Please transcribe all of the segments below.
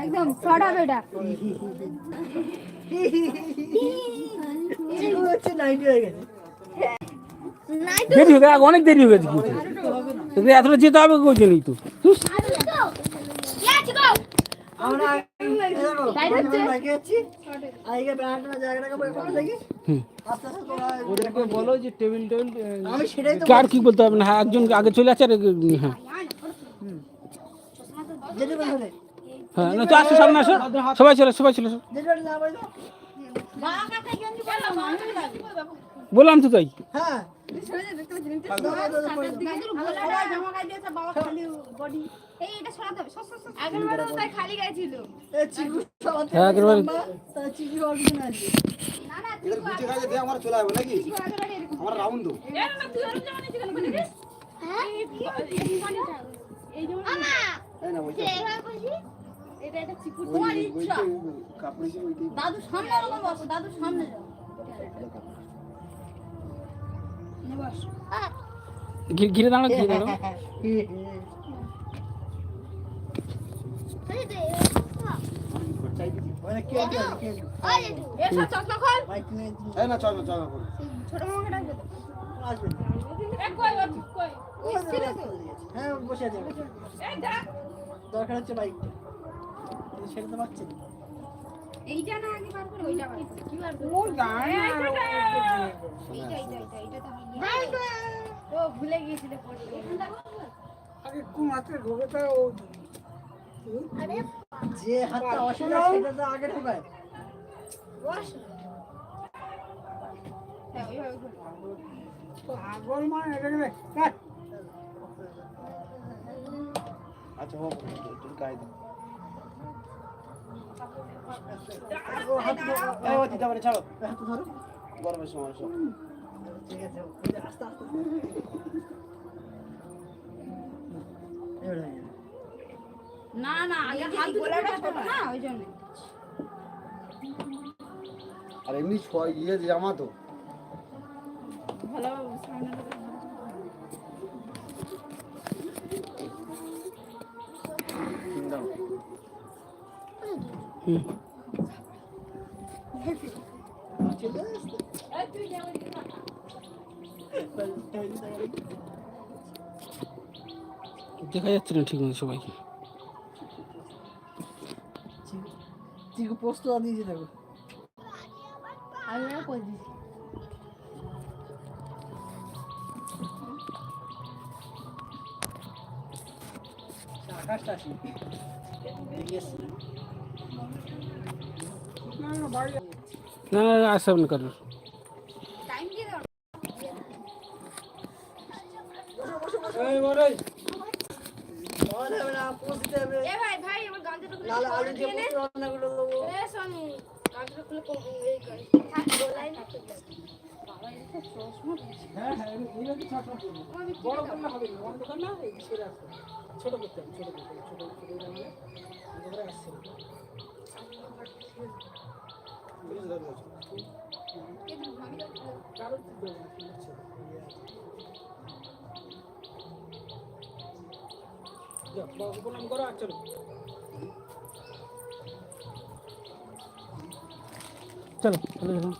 একদম ফ্রড হবে এটা চিকু হচ্ছে নাইনটি হয়ে গেছে নাই দেরি হয়ে গেছে অনেক দেরি হয়ে গেছে কিন্তু তোকে এতটা যেতে হবে কই জন্যই তো ধুস। লেটস গো আমরা Right হচ্ছে? লাগিয়ে যাচ্ছি আগে ব্যান্ডটা জায়গাটাকে বই করে দেখি হুম। আস্তে আস্তে তোরা ওদেরকে বলো যে টেবিল টেবিল আমি সেটাই তো কার কি বলতে হবে না হ্যাঁ একজন আগে চলে আসছে আর এক- হ্যাঁ যেতে বলে হ্যাঁ না তো আসো সামনে আসো সবাই চলে সবাই চলে বললাম তো তাই হ্যাঁ এটা এটা চিকুর তোমার ইচ্ছা দাদু সামনে ওরকম বসো দাদু সামনে যাও নে বস। ঘি- ঘিরে দাঁড়াও ঘিরে দরকার হচ্ছে বাইক সেটা পাচ্ছি এইটা না আগে বার করে ওইটা বার করো। কি বার করো? এইটা এইটা এইটা এইটা তো ও ভুলে গিয়েছিলে পড়তে আরে যে হাতটা অসুবিধা সেটা তো আগে ঢোকায় বস হ্যাঁ ওইভাবে খোল। আচ্ছা হোক তুমি গায়ে দাও ও হাত এই ও দিতে পারে ছাড়ো গরমের সময় সব ঠিক আছে আস্তে আস্তে এবার হয়ে যাবে। না না আগে হাত গোলাটা ছোট না ওই জন্য। আর এমনি ছয় ইয়ে জামা তো। ভালো সামনে দেখা যাচ্ছে না ঠিক মতো সবাইকে। চিকু দিয়েছে দেখো। আমি না করে দিছি। আকাশটা আসি। না না না, আসতে হবে। না কারোর টাইম দিয়ে দাও খাওয়া যাবে না, পোস্ট দিতে হবে। এ ভাই ভাই আমার গাঞ্জাটা খুলে নাহলে আলু দিয়ে পোস্ত রান্না করে দেবো। এ সোনি গাঞ্জাটা খুলে কোন এই করে থাক গোলাই না বাবা এটা চশমা হ্যাঁ হ্যাঁ এইটা কি ছোট আমি বড় করলে হবে না বড় দোকান না এই সেরে আসবে ছোট করতে হবে ছোট করতে হবে ছোট ছোট জানলে একেবারে আসছে না। কারোর কি দরকার নেই, বুঝছ? যাও, বাবাকে প্রণাম করো আর চলো। চলো চলো দেখুন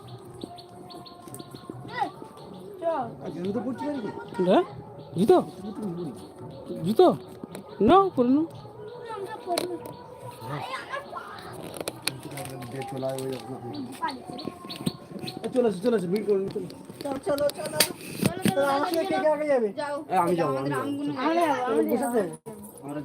জুতো পড়ছি হ্যাঁ জুতো। জুতো? নাও দিয়ে চলে আসো চলে আসো ভিড় করুন চলো চলো, চলো, যাবে? আমি যাব, আমি যাব। আমগুলো বসে যাবে। আমরা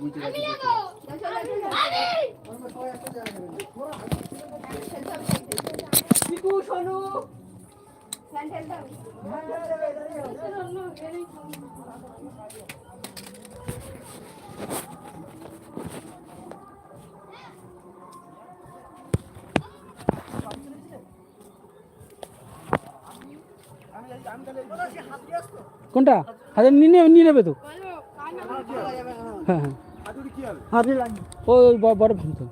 কোনটা? হাজার নিয়ে নেবে তো। হ্যাঁ হ্যাঁ। হাতুড়ি লাগবে। ওই বড় ভাঙতো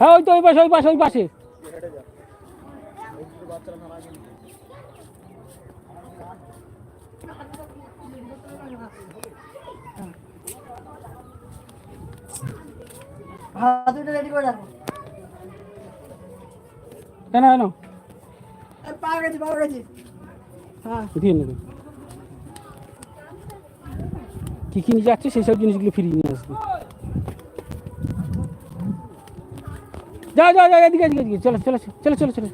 হ্যাঁ ওই তো ওই পাশে ওই পাশে ওই পাশে। কেন কেন? পাওয়া গেছি পাওয়া গেছি। হ্যাঁ দিয়ে নেবে কি কি নিয়ে যাচ্ছে সেই সব জিনিসগুলো ফিরিয়ে নিয়ে আসবে যাও যাও যাও এদিকে এদিকে এদিকে চলো চলো চলো চলো চলো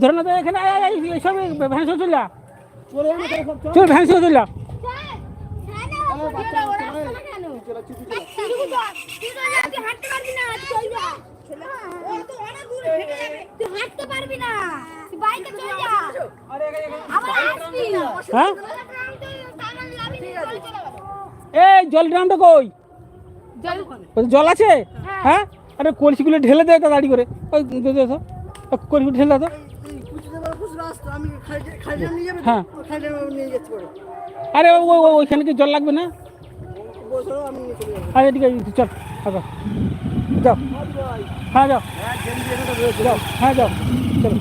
ধরে না এখানে এইসব ভ্যান চলে যা চলে চল চল ভ্যান চলে যা পারবি না চল যা ও তো অনেক দূরে হেঁটে যাবে। তুই হাঁটতে পারবি না। তুই বাইকে চল যা। আবার আসবি। হ্যাঁ? এই জল ড্রামটা কই? জল আছে? হ্যাঁ। আরে কলসিগুলো ঢেলে দেয় তা দাঁড়ি করে। ওই দে দে তো ওই কলসিগুলো ঢেলে দাও হ্যাঁ। আরে ওই ওই- ওই- ওইখানে কি জল লাগবে না? বসো আমি নিয়ে চলে যাব। আরে এদিকে এদিকে, চল আগা যাও। হ্যাঁ যাও। হ্যাঁ যাও। চলো